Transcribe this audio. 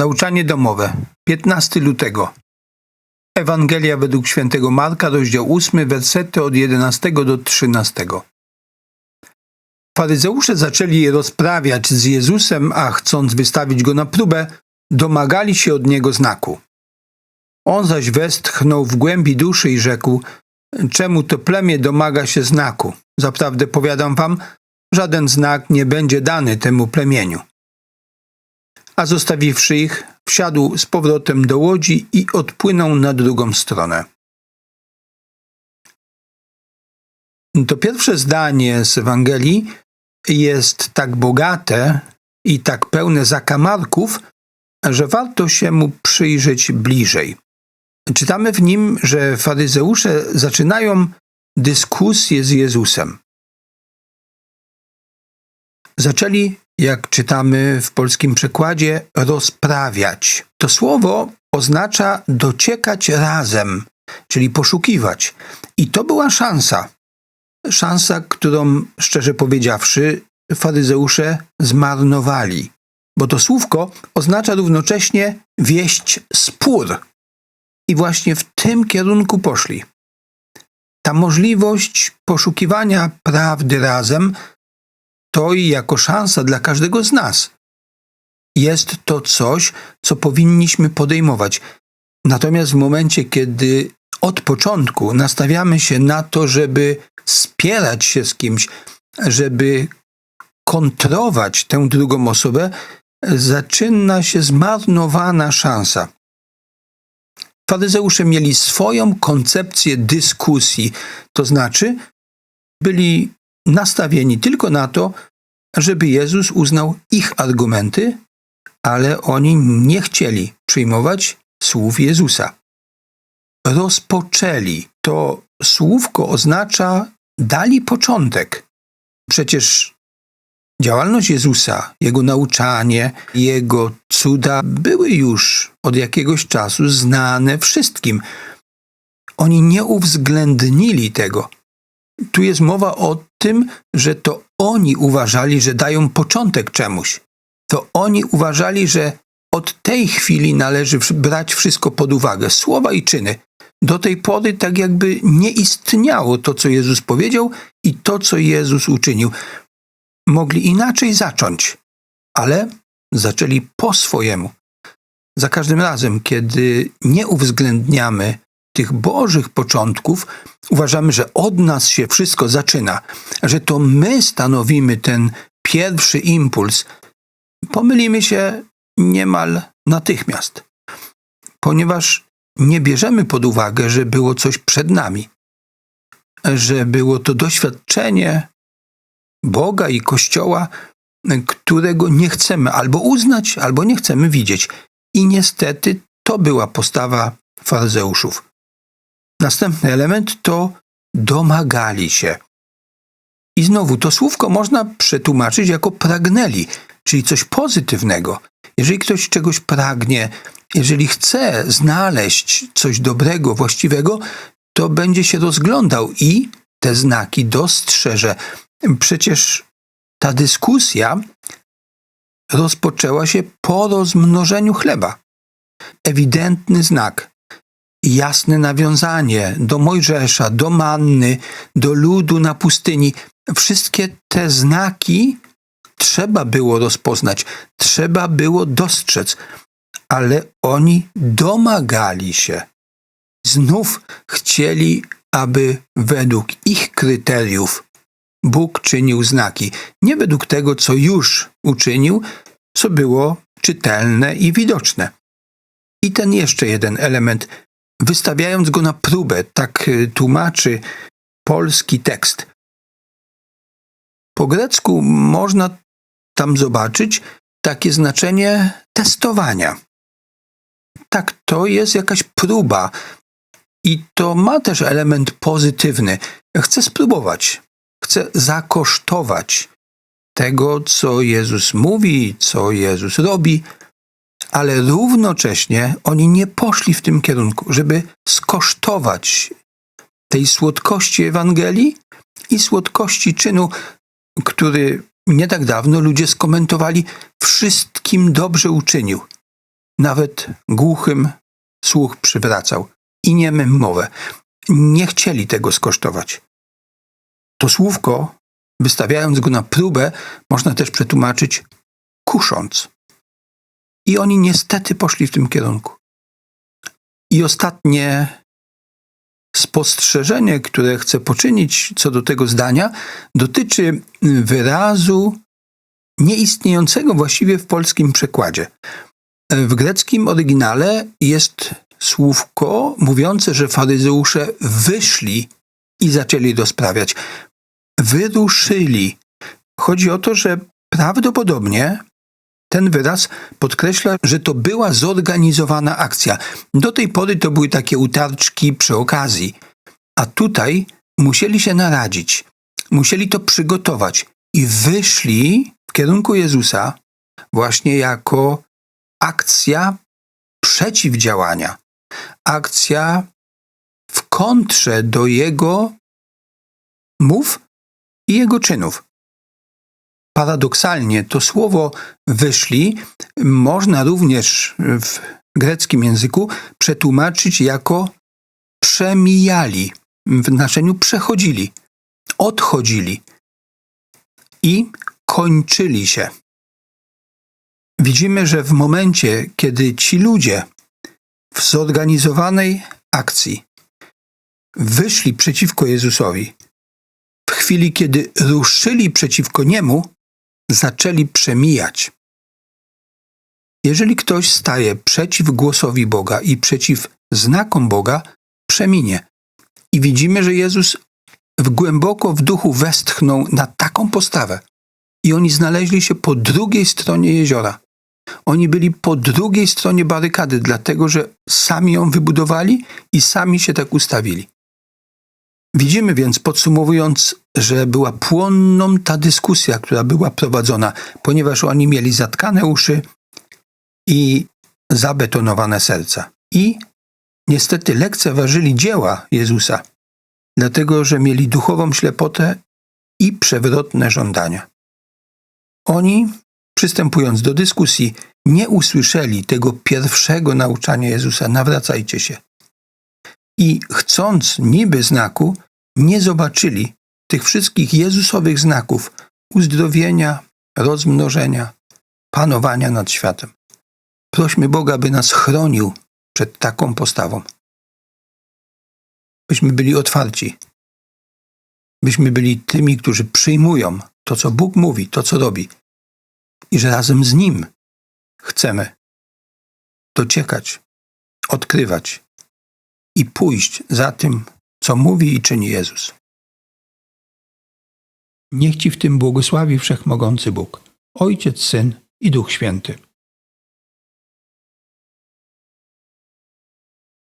Nauczanie domowe. 15 lutego. Ewangelia według świętego Marka, rozdział 8, wersety od 11 do 13. Faryzeusze zaczęli rozprawiać z Jezusem, a chcąc wystawić go na próbę, domagali się od niego znaku. On zaś westchnął w głębi duszy i rzekł: Czemu to plemię domaga się znaku? Zaprawdę powiadam wam, żaden znak nie będzie dany temu plemieniu. A zostawiwszy ich, wsiadł z powrotem do łodzi i odpłynął na drugą stronę. To pierwsze zdanie z Ewangelii jest tak bogate i tak pełne zakamarków, że warto się mu przyjrzeć bliżej. Czytamy w nim, że faryzeusze zaczynają dyskusję z Jezusem. Zaczęli, jak czytamy w polskim przekładzie, rozprawiać. To słowo oznacza dociekać razem, czyli poszukiwać. I to była szansa. Szansa, którą, szczerze powiedziawszy, faryzeusze zmarnowali. Bo to słówko oznacza równocześnie wieść spór. I właśnie w tym kierunku poszli. Ta możliwość poszukiwania prawdy razem to i jako szansa dla każdego z nas. Jest to coś, co powinniśmy podejmować. Natomiast w momencie, kiedy od początku nastawiamy się na to, żeby spierać się z kimś, żeby kontrować tę drugą osobę, zaczyna się zmarnowana szansa. Faryzeusze mieli swoją koncepcję dyskusji, to znaczy byli nastawieni tylko na to, żeby Jezus uznał ich argumenty, ale oni nie chcieli przyjmować słów Jezusa. Rozpoczęli. To słówko oznacza dali początek. Przecież działalność Jezusa, jego nauczanie, jego cuda były już od jakiegoś czasu znane wszystkim. Oni nie uwzględnili tego. Tu jest mowa o tym, że to oni uważali, że dają początek czemuś. To oni uważali, że od tej chwili należy brać wszystko pod uwagę słowa i czyny. Do tej pory tak jakby nie istniało to, co Jezus powiedział i to, co Jezus uczynił. Mogli inaczej zacząć, ale zaczęli po swojemu. Za każdym razem, kiedy nie uwzględniamy tych bożych początków, uważamy, że od nas się wszystko zaczyna, że to my stanowimy ten pierwszy impuls, pomylimy się niemal natychmiast, ponieważ nie bierzemy pod uwagę, że było coś przed nami, że było to doświadczenie Boga i Kościoła, którego nie chcemy albo uznać, albo nie chcemy widzieć. I niestety to była postawa faryzeuszów. Następny element to domagali się. I znowu to słówko można przetłumaczyć jako pragnęli, czyli coś pozytywnego. Jeżeli ktoś czegoś pragnie, jeżeli chce znaleźć coś dobrego, właściwego, to będzie się rozglądał i te znaki dostrzeże. Przecież ta dyskusja rozpoczęła się po rozmnożeniu chleba. Ewidentny znak, jasne nawiązanie do Mojżesza, do Manny, do ludu na pustyni. Wszystkie te znaki trzeba było rozpoznać, trzeba było dostrzec, ale oni domagali się. Znów chcieli, aby według ich kryteriów Bóg czynił znaki, nie według tego, co już uczynił, co było czytelne i widoczne. I ten jeszcze jeden element, wystawiając go na próbę, tak y, tłumaczy polski tekst. Po grecku można tam zobaczyć takie znaczenie testowania. Tak, to jest jakaś próba i to ma też element pozytywny. Chcę spróbować, chcę zakosztować tego, co Jezus mówi, co Jezus robi, ale równocześnie oni nie poszli w tym kierunku, żeby skosztować tej słodkości Ewangelii i słodkości czynu, który nie tak dawno ludzie skomentowali, wszystkim dobrze uczynił. nawet głuchym słuch przywracał i niemym mowę. Nie chcieli tego skosztować. To słówko, wystawiając go na próbę, można też przetłumaczyć kusząc. I oni niestety poszli w tym kierunku. I ostatnie spostrzeżenie, które chcę poczynić co do tego zdania, dotyczy wyrazu nieistniejącego właściwie w polskim przekładzie. W greckim oryginale jest słówko mówiące, że faryzeusze wyszli i zaczęli rozprawiać. Wyruszyli. Chodzi o to, że prawdopodobnie ten wyraz podkreśla, że to była zorganizowana akcja. Do tej pory to były takie utarczki przy okazji, a tutaj musieli się naradzić, musieli to przygotować i wyszli w kierunku Jezusa właśnie jako akcja przeciwdziałania, akcja w kontrze do jego mów i jego czynów. Paradoksalnie to słowo wyszli można również w greckim języku przetłumaczyć jako przemijali, w znaczeniu przechodzili, odchodzili i kończyli się. Widzimy, że w momencie, kiedy ci ludzie w zorganizowanej akcji wyszli przeciwko Jezusowi, w chwili, kiedy ruszyli przeciwko Niemu, zaczęli przemijać. Jeżeli ktoś staje przeciw głosowi Boga i przeciw znakom Boga, przeminie. I widzimy, że Jezus w głęboko w duchu westchnął na taką postawę. I oni znaleźli się po drugiej stronie jeziora. Oni byli po drugiej stronie barykady, dlatego że sami ją wybudowali i sami się tak ustawili. Widzimy więc, podsumowując, że była płonną ta dyskusja, która była prowadzona, ponieważ oni mieli zatkane uszy i zabetonowane serca. I niestety lekceważyli dzieła Jezusa, dlatego że mieli duchową ślepotę i przewrotne żądania. Oni, przystępując do dyskusji, nie usłyszeli tego pierwszego nauczania Jezusa: nawracajcie się. I chcąc niby znaku, nie zobaczyli tych wszystkich Jezusowych znaków uzdrowienia, rozmnożenia, panowania nad światem. Prośmy Boga, by nas chronił przed taką postawą. Byśmy byli otwarci. Byśmy byli tymi, którzy przyjmują to, co Bóg mówi, to, co robi. I że razem z Nim chcemy dociekać, odkrywać i pójść za tym, co mówi i czyni Jezus. Niech Ci w tym błogosławi Wszechmogący Bóg, Ojciec, Syn i Duch Święty.